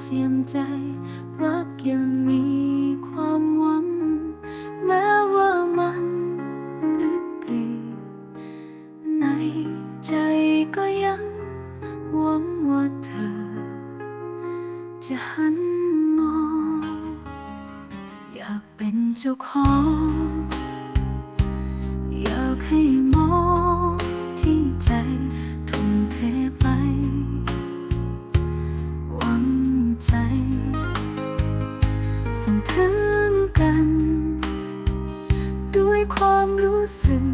เทียมใจ รักยังมีความหวัง แม้ว่ามันลึกปลในใจก็ยังหวังว่าเธอ จะหันมอง อยากเป็นเจ้าของ ส่งถึงกัน ด้วยความรู้สึก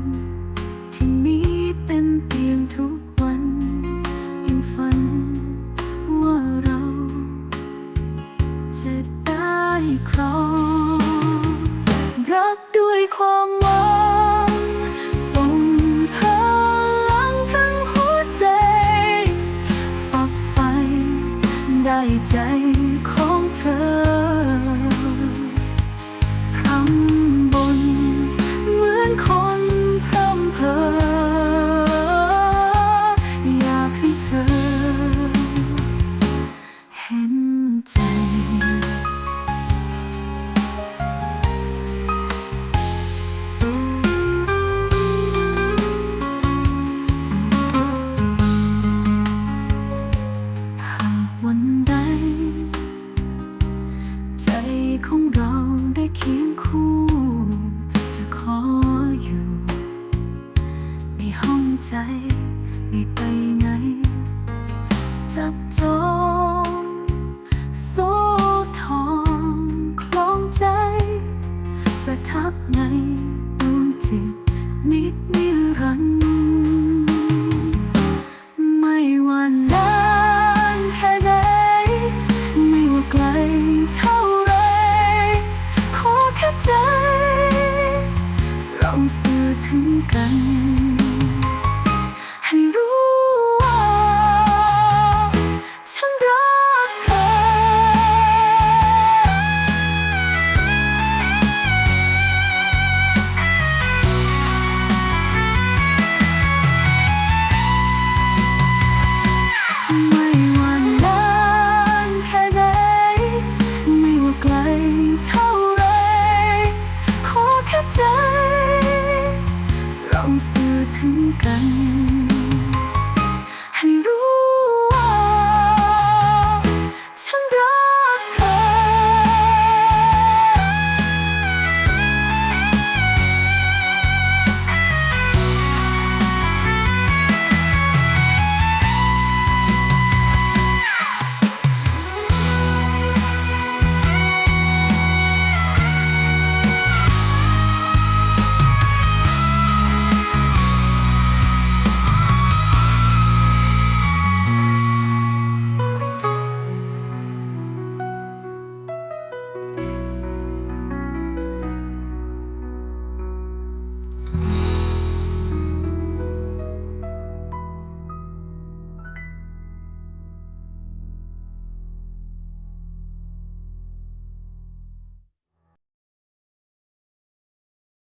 ที่มีเป็นเพียงทุกวันยังฝัน ว่าเราจะได้ครองรักด้วยความหวังส่งพลังทั้งหัวใจ ฝักใฝ่ได้ใจของเธอ ใจไม่ไปไหนจับจองโซ่ทองคล้องใจ ประทับในดวงจิตนิดนิรันดร์ไม่ว่านานแค่ไหน ไม่ว่าไกลเท่าไร ขอแค่ใจ เราสื่อถึงกัน สื่อถึงกัน